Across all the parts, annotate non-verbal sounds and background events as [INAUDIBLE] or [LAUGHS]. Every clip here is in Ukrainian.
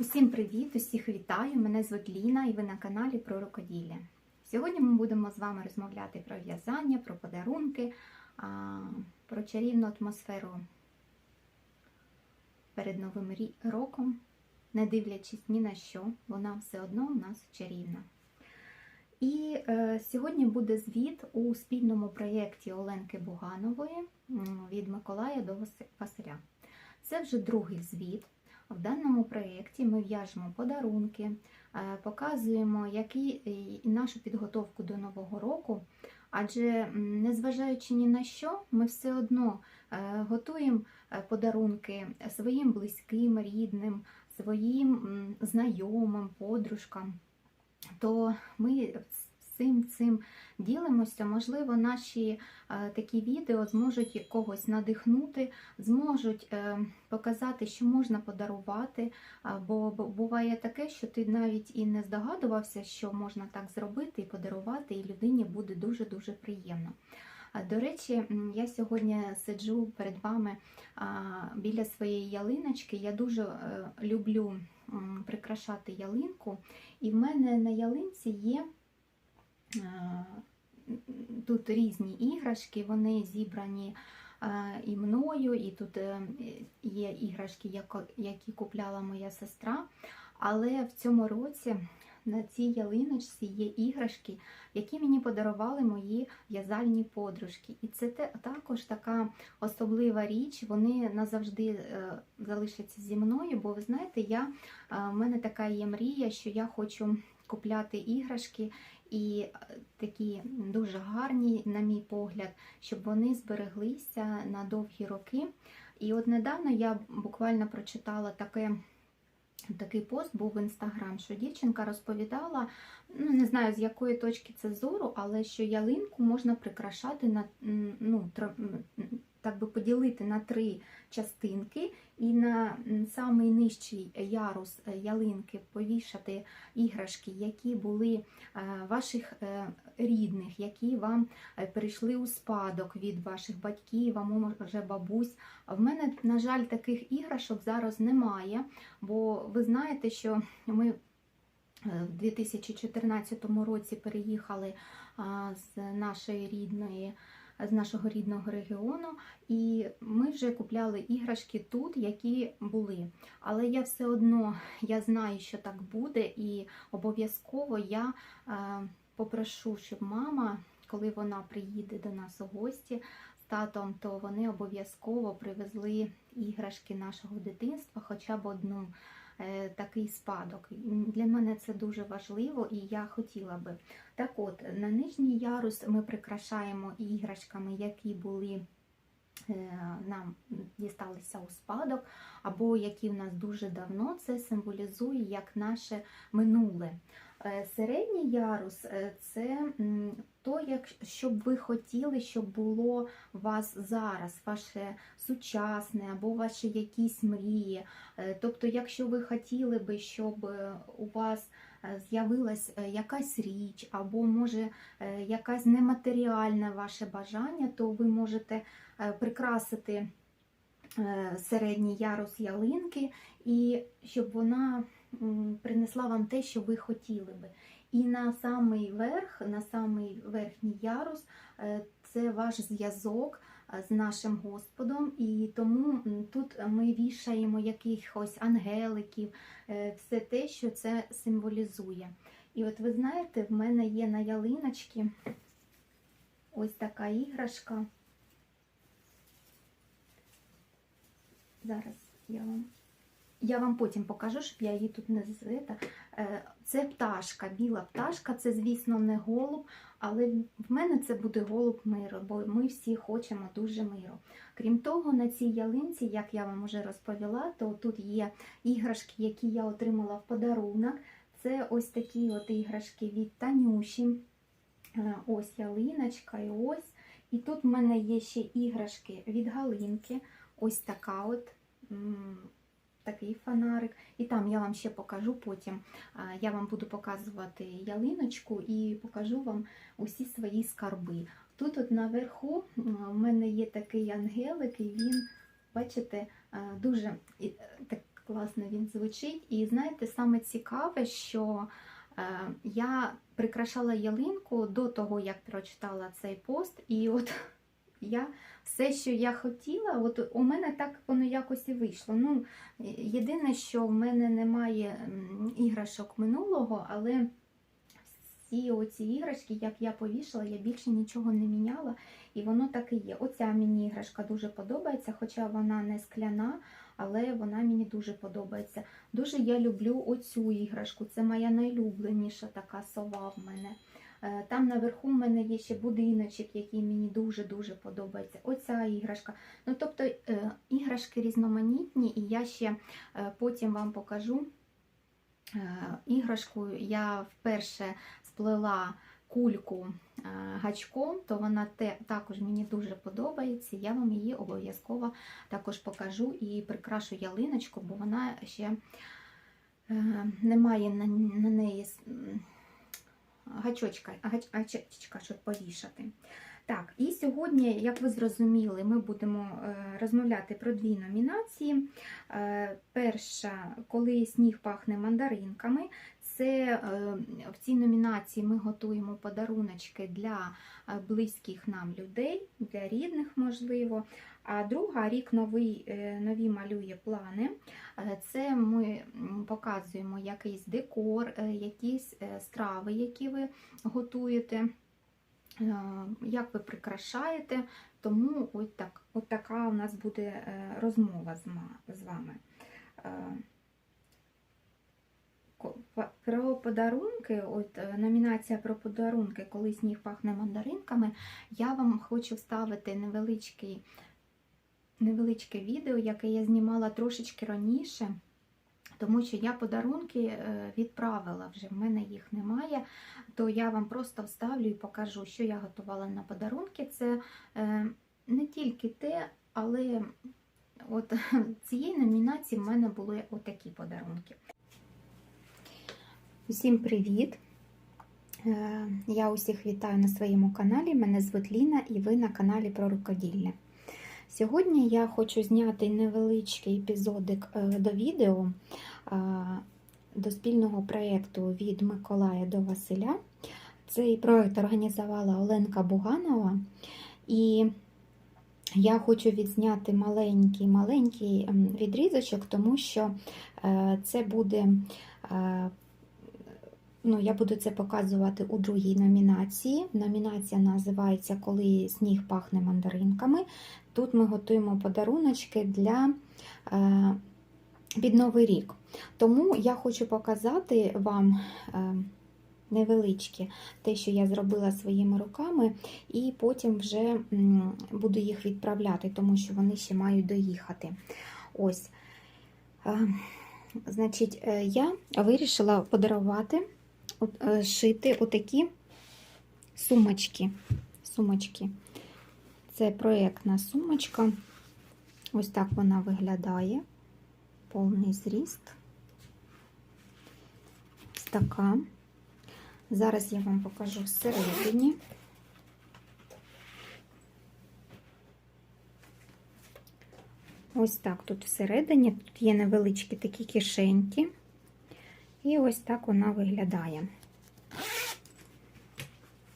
Усім привіт! Усіх вітаю! Мене звуть Ліна і ви на каналі про рукоділля. Сьогодні ми будемо з вами розмовляти про в'язання, про подарунки, про чарівну атмосферу перед Новим роком. Не дивлячись ні на що, вона все одно у нас чарівна. І е, сьогодні буде звіт у спільному проєкті Оленки Буганової від Миколая до Васи- Василя. Це вже другий звіт. В даному проєкті ми в'яжемо подарунки, е, показуємо які, нашу підготовку до Нового року, адже незважаючи ні на що, ми все одно е, готуємо е, подарунки своїм близьким, рідним, своїм знайомим, подружкам. То ми всім цим ділимося. Можливо, наші е, такі відео зможуть когось надихнути, зможуть е, показати, що можна подарувати. Бо буває таке, що ти навіть і не здогадувався, що можна так зробити і подарувати, і людині буде дуже-дуже приємно. До речі, я сьогодні сиджу перед вами біля своєї ялиночки. Я дуже е, люблю прикрашати ялинку, і в мене на ялинці є. Тут різні іграшки, вони зібрані і мною, і тут е, є іграшки, які купляла моя сестра. Але в цьому році на цій ялиночці є іграшки, які мені подарували мої в'язальні подружки. І це також така особлива річ. Вони назавжди е, залишаться зі мною, бо ви знаєте, я, е, в мене така є мрія, що я хочу купляти іграшки і е, такі дуже гарні, на мій погляд, щоб вони збереглися на довгі роки. І от недавно я буквально прочитала таке. Такий пост був в інстаграм, що дівчинка розповідала, ну не знаю з якої точки це зору, але що ялинку можна прикрашати на ну, так би поділити на три частинки, і на самий нижчий ярус е, ялинки повішати іграшки, які були е, ваших е, рідних, які вам перейшли у спадок від ваших батьків, а може бабусь. В мене, на жаль, таких іграшок зараз немає, бо ви знаєте, що ми в 2014 році переїхали з нашої рідної. З нашого рідного регіону, і ми вже купляли іграшки тут, які були. Але я все одно я знаю, що так буде, і обов'язково я е, попрошу, щоб мама, коли вона приїде до нас у гості з татом, то вони обов'язково привезли іграшки нашого дитинства, хоча б одну такий спадок. Для мене це дуже важливо, і я хотіла би. Так от, на нижній ярус ми прикрашаємо іграшками, які були. е, Нам дісталися у спадок, або які в нас дуже давно це символізує як наше минуле. Е, Середній ярус е, це то, як щоб ви хотіли, щоб було у вас зараз, ваше сучасне або ваші якісь мрії. Е, Тобто, якщо ви хотіли би, щоб е, у вас е, з'явилась якась річ, або може якась нематеріальне ваше бажання, то ви можете прикрасити середній ярус ялинки, і щоб вона принесла вам те, що ви хотіли би. І на самий верх, на самий верхній ярус е, це ваш зв'язок е, з нашим Господом, і тому тут ми вішаємо якихось ангеликів, е, все те, що це символізує. І от ви знаєте, в мене є на ялиночці ось така іграшка. Зараз я вам. Я вам потім покажу, щоб я її тут не звита. Це пташка, біла пташка, це, звісно, не голуб, але в мене це буде голуб миру, бо ми всі хочемо дуже миру. Крім того, на цій ялинці, як я вам вже розповіла, то тут є іграшки, які я отримала в подарунок. Це ось такі от іграшки від Танюші. Е, Ось ялиночка і ось. І тут в мене є ще іграшки від Галинки. Ось така от. Такий фонарик. І там я вам ще покажу потім. Я вам буду показувати ялиночку і покажу вам усі свої скарби. Тут от наверху в мене є такий ангелик, і він, бачите, дуже е, так класно він звучить. І знаєте, саме цікаве, що е, я прикрашала ялинку до того, як прочитала цей пост, і от я все, що я хотіла, от у мене так воно якось і вийшло. Ну, єдине, що в мене немає іграшок минулого, але всі оці іграшки, як я повішала, я більше нічого не міняла, і воно так і є. Оця мені іграшка дуже подобається, хоча вона не скляна, але вона мені дуже подобається. Дуже я люблю оцю іграшку. Це моя найлюбленіша така сова в мене. Е, Там наверху в мене є ще будиночок, який мені дуже-дуже подобається. Оця іграшка. Ну, тобто е, іграшки різноманітні, і я ще е, потім вам покажу іграшку. Я вперше сплела кульку гачком, то вона те, також мені дуже подобається. Я вам її обов'язково також покажу і прикрашу ялиночку, бо вона ще е, немає на, на неї гачочка, гач, гачечка, щоб повішати. Так, і сьогодні, як ви зрозуміли, ми будемо е, розмовляти про дві номінації. Е, Перша, коли сніг пахне мандаринками. Це е, в цій номінації ми готуємо подаруночки для близьких нам людей, для рідних, можливо. А друга рік новий, е, нові малює плани. Е, Це ми показуємо якийсь декор, е, якісь страви, які ви готуєте, як ви прикрашаєте. Тому от, так, от така у нас буде розмова з вами. Про подарунки, от номінація про подарунки, коли сніг пахне мандаринками, я вам хочу вставити невеличкий, невеличке відео, яке я знімала трошечки раніше. Тому що я подарунки е, відправила вже, в мене їх немає, то я вам просто вставлю і покажу, що я готувала на подарунки. Це е, не тільки те, але от [LAUGHS] цієї номінації в мене були отакі подарунки. Усім привіт! Е, Я усіх вітаю на своєму каналі. Мене звуть Ліна і ви на каналі про рукоділля. Сьогодні я хочу зняти невеличкий епізодик е, до відео е, до спільного проєкту від Миколая до Василя. Цей проєкт організувала Оленка Буганова. І я хочу відзняти маленький маленький ем, відрізочок, тому що е, це буде. Ну, я буду це показувати у другій номінації. Номінація називається Коли сніг пахне мандаринками. Тут ми готуємо подаруночки для е, під Новий рік. Тому я хочу показати вам е, невеличке те, що я зробила своїми руками, і потім вже буду їх відправляти, тому що вони ще мають доїхати. Ось. Е, Значить, я вирішила подарувати, шити отакі сумочки. сумочки. Це проєктна сумочка. Ось так вона виглядає. Повний зріст. Ось така. Зараз я вам покажу всередині. Ось так тут всередині. Тут є невеличкі такі кишеньки. І ось так вона виглядає.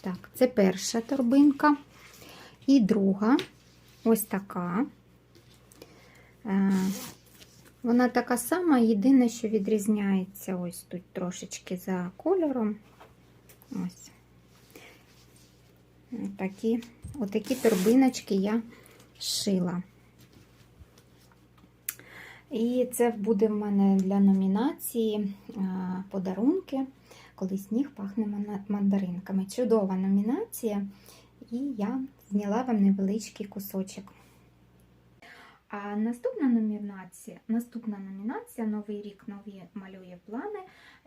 Так, це перша торбинка. І друга ось така. Е, Вона така сама, єдине, що відрізняється ось тут трошечки за кольором. Ось. Отакі, отакі торбиночки я шила. І це буде в мене для номінації е, подарунки, коли сніг пахне мандаринками. Чудова номінація, і я зняла вам невеличкий кусочок. А наступна номінація, наступна номінація Новий рік нові малює плани.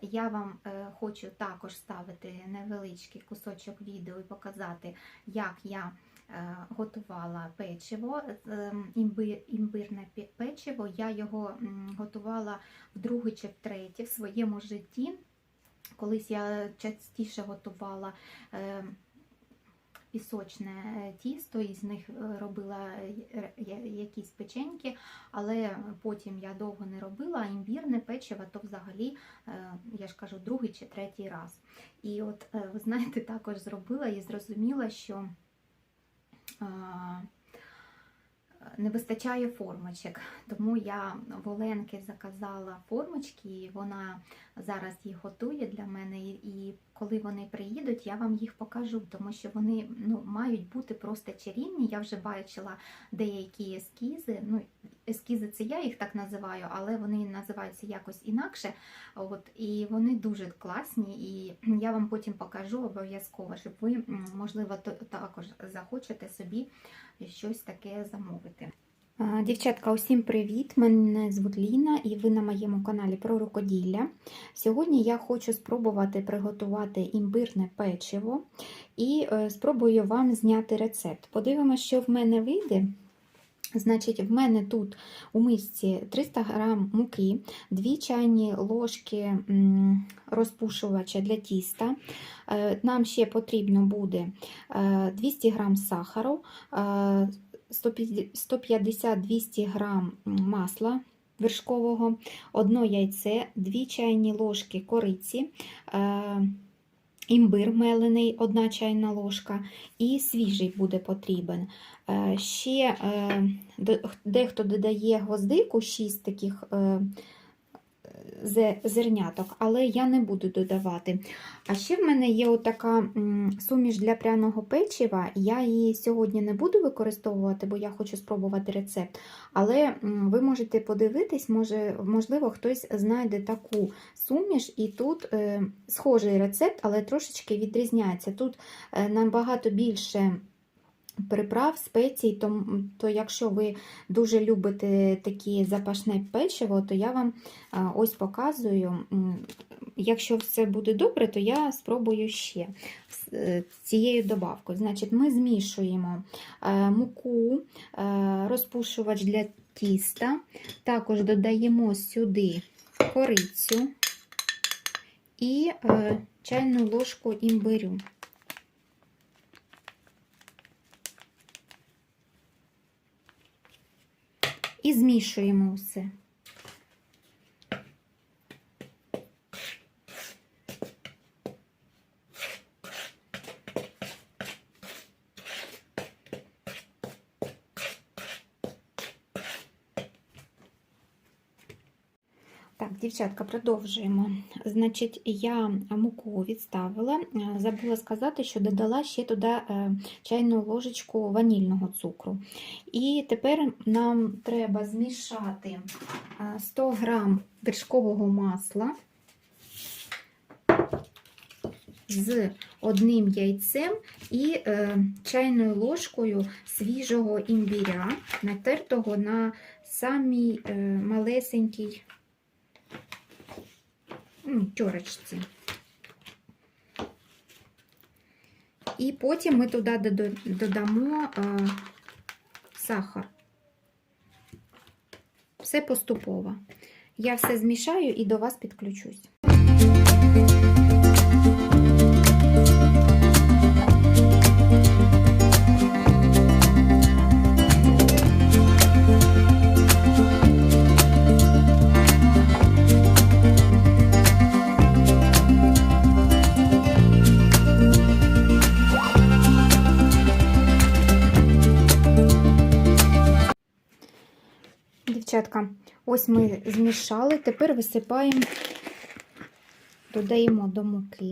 Я вам е, хочу також ставити невеличкий кусочок відео і показати, як я е, готувала печиво, е, імбир, імбирне печиво. Я його готувала вдруге чи втретє в своєму житті. Колись я частіше готувала е, пісочне е, тісто, із них е, робила е, якісь печеньки, але потім я довго не робила, а імбірне печиво то взагалі, я ж кажу, другий чи третій раз. І от, ви знаєте, також зробила і зрозуміла, що не вистачає формочок. Тому я в Оленки заказала формочки, вона зараз їх готує для мене. І коли вони приїдуть, я вам їх покажу, тому що вони ну, мають бути просто чарівні. Я вже бачила деякі ескізи. Ну, ескізи це я їх так називаю, але вони називаються якось інакше. От, і вони дуже класні, і я вам потім покажу обов'язково, щоб ви, можливо, також захочете собі щось таке замовити. Дівчатка, усім привіт! Мене звуть Ліна і ви на моєму каналі про рукоділля. Сьогодні я хочу спробувати приготувати імбирне печиво і е, спробую вам зняти рецепт. Подивимося, що в мене вийде. Значить, в мене тут у мисці 300 г муки, 2 чайні ложки розпушувача для тіста. Е, Нам ще потрібно буде е, 200 г сахару, е, 150-200 г масла вершкового, одно яйце, 2 чайні ложки кориці, е, імбир мелений, 1 чайна ложка, і свіжий буде потрібен. Е, Ще е, дехто додає гвоздику, 6 таких е, зерняток, але я не буду додавати. А ще в мене є отака суміш для пряного печива. Я її сьогодні не буду використовувати, бо я хочу спробувати рецепт. Але ви можете подивитись, може, можливо, хтось знайде таку суміш, і тут е, схожий рецепт, але трошечки відрізняється. Тут е, набагато більше. Приправ, спецій, то, то якщо ви дуже любите такі запашне печиво, то я вам ось показую. Якщо все буде добре, то я спробую ще е, цією добавкою. Значить, ми змішуємо е, муку, е, розпушувач для тіста, також додаємо сюди корицю і чайну ложку імбирю. І змішуємо все. Так, дівчатка, продовжуємо. Значить, я муку відставила. Е, Забула сказати, що додала ще туди е, чайну ложечку ванільного цукру. І тепер нам треба змішати е, 100 грам вершкового масла з одним яйцем і е, чайною ложкою свіжого імбіря, натертого на самій е, малесенькій тьорочці. І потім ми туди додамо сахар. Все поступово. Я все змішаю і до вас підключусь. Дівчатка, ось ми змішали, тепер висипаємо, додаємо до муки.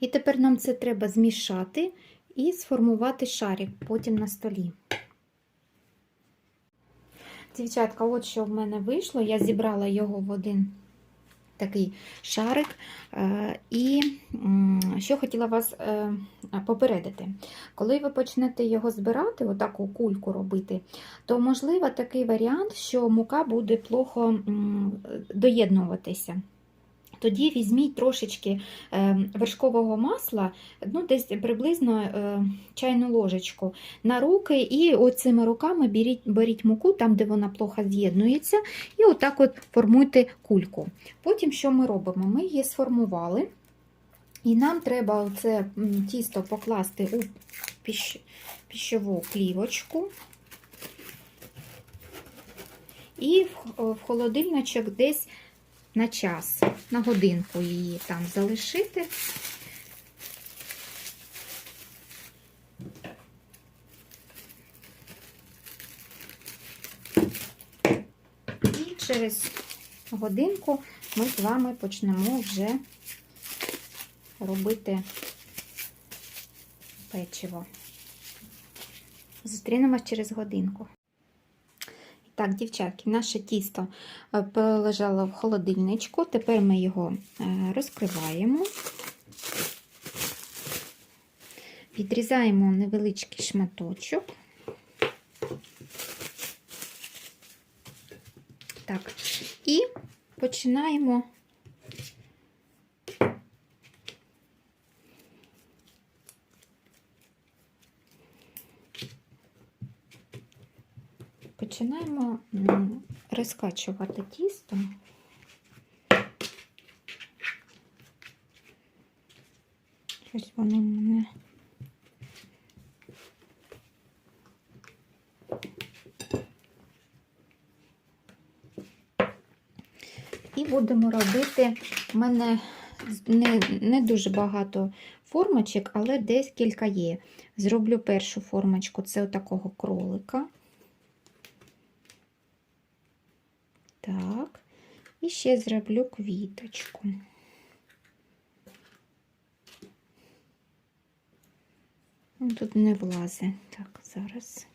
І тепер нам це треба змішати і сформувати шарик потім на столі. Дівчатка, от що в мене вийшло. Я зібрала його в один такий шарик. Е, І що хотіла вас е, попередити. Коли ви почнете його збирати, отаку кульку робити, то можливо такий варіант, що мука буде плохо доєднуватися. Тоді візьміть трошечки е, вершкового масла, ну десь приблизно е, чайну ложечку на руки, і оцими руками беріть, беріть муку там, де вона плохо з'єднується, і отак от формуйте кульку. Потім що ми робимо? Ми її сформували, і нам треба оце м, тісто покласти у піщ, піщову плівочку. І в холодильничок десь на час, на годинку її там залишити. І через годинку ми з вами почнемо вже робити печиво. Зустрінемось через годинку. Так, дівчатки, наше тісто е, полежало в холодильничку. Тепер ми його е, розкриваємо, відрізаємо невеличкий шматочок. Так, і починаємо починаємо розкачувати тісто. Щось вони мене. І будемо робити. У мене не, не дуже багато формочок, але десь кілька є. Зроблю першу формочку це отакого кролика. Так, і ще зроблю квіточку. Тут не влазить. Так, зараз.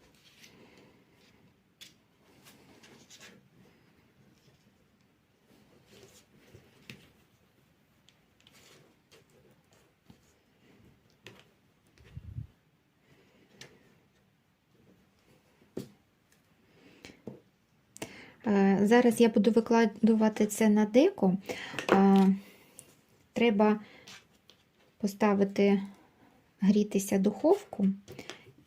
Е, Зараз я буду викладувати це на деко. Треба поставити грітися духовку,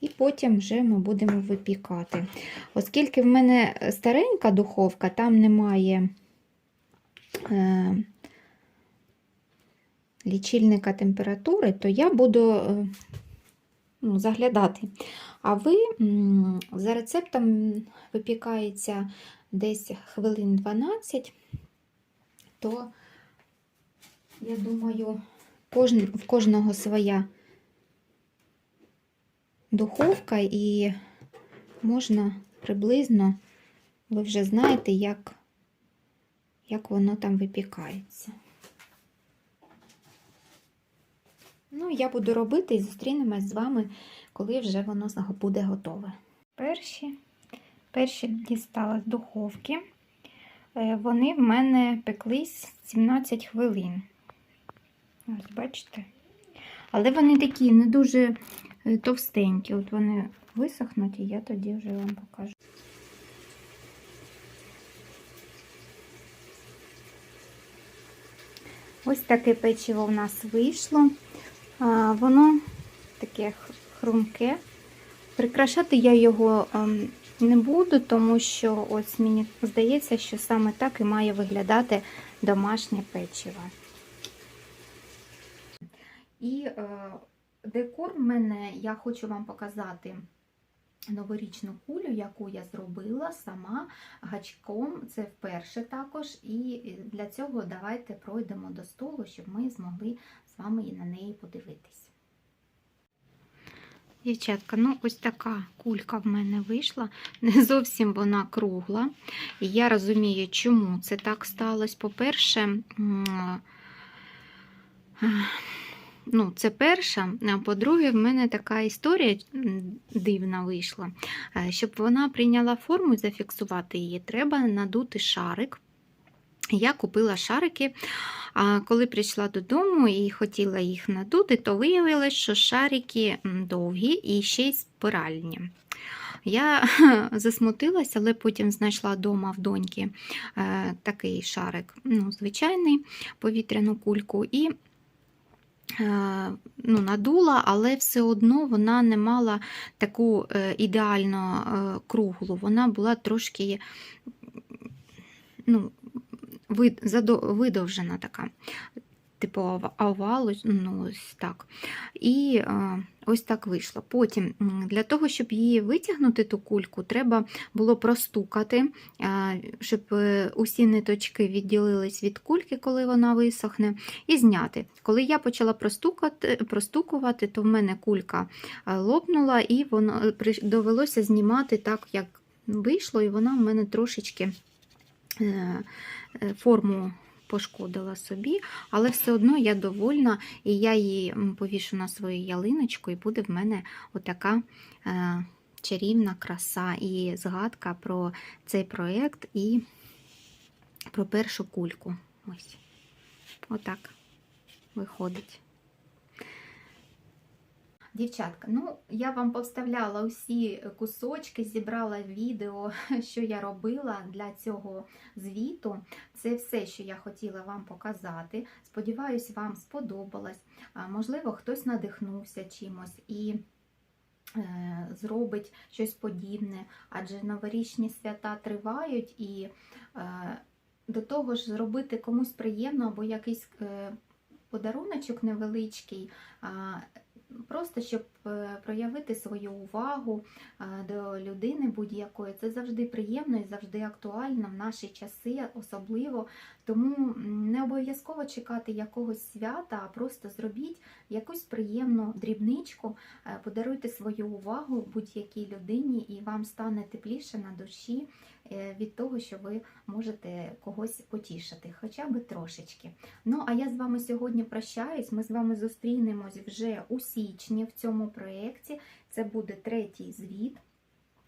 і потім вже ми будемо випікати. Оскільки в мене старенька духовка, там немає е, лічильника температури, то я буду е, ну, заглядати. А ви за рецептом випікається десь хвилин 12, то, я думаю, в кожного своя духовка і можна приблизно, ви вже знаєте, як, як воно там випікається. Ну, я буду робити і зустрінемось з вами, коли вже воно буде готове. Перші Перші дістала з духовки. Е, Вони в мене пеклись 17 хвилин. Ось, бачите? Але вони такі не дуже е, товстенькі. От вони висохнуть, і я тоді вже вам покажу. Ось таке печиво в нас вийшло. Воно таке хрумке. Прикрашати я його ем, не буду, тому що ось мені здається, що саме так і має виглядати домашнє печиво. І е, декор в мене я хочу вам показати новорічну кулю, яку я зробила сама гачком. Це вперше також. І для цього давайте пройдемо до столу, щоб ми змогли з вами і на неї подивитись. Дівчатка, ну ось така кулька в мене вийшла. Не зовсім вона кругла. І я розумію, чому це так сталося. По-перше, ну, це перша. А по-друге, в мене така історія дивна вийшла. Щоб вона прийняла форму і зафіксувати її, треба надути шарик. Я купила шарики, а коли прийшла додому і хотіла їх надути, то виявилось, що шарики довгі і ще й спиральні. Я [LAUGHS] засмутилася, але потім знайшла вдома в доньки е, такий шарик, ну, звичайний повітряну кульку, і е, ну, надула, але все одно вона не мала таку е, ідеально круглу. Вона була трошки ну, видовжена така. Типу ова- овал, ось, ну, ось так. І е, ось так вийшло. Потім, для того, щоб її витягнути, ту кульку, треба було простукати, е, щоб е, усі ниточки відділились від кульки, коли вона висохне, і зняти. Коли я почала простукати, простукувати, то в мене кулька лопнула, і воно довелося знімати так, як вийшло, і вона в мене трошечки форму пошкодила собі, але все одно я довольна, і я її повішу на свою ялиночку, і буде в мене отака е, чарівна краса і згадка про цей проєкт і про першу кульку. Ось. Отак виходить. Дівчатка, ну я вам повставляла усі кусочки, зібрала відео, [LAUGHS] що я робила для цього звіту. Це все, що я хотіла вам показати. Сподіваюсь, вам сподобалось. Можливо, хтось надихнувся чимось і е, зробить щось подібне, адже новорічні свята тривають і е, до того ж зробити комусь приємно або якийсь е, подаруночок невеличкий. Просто щоб е, проявити свою увагу е, до людини будь-якої, це завжди приємно і завжди актуально в наші часи, особливо. Тому не обов'язково чекати якогось свята, а просто зробіть якусь приємну дрібничку, е, подаруйте свою увагу будь-якій людині, і вам стане тепліше на душі від того, що ви можете когось потішити, хоча б трошечки. Ну, а я з вами сьогодні прощаюсь. Ми з вами зустрінемось вже у січні в цьому проєкті. Це буде третій звіт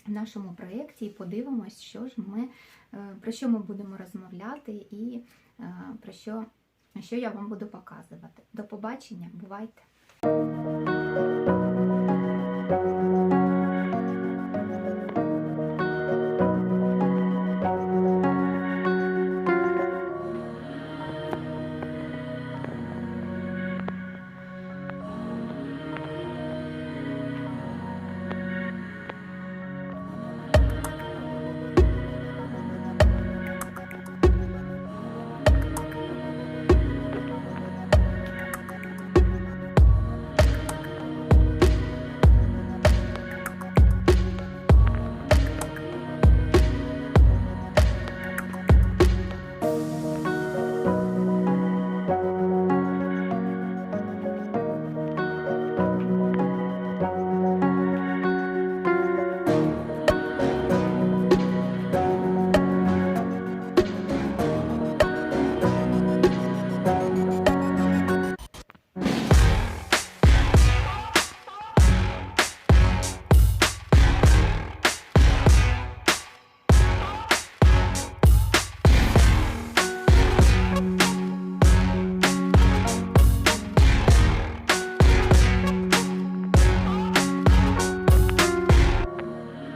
в нашому проєкті, і подивимось, що ж ми, е, про що ми будемо розмовляти і е, про що, що я вам буду показувати. До побачення, бувайте!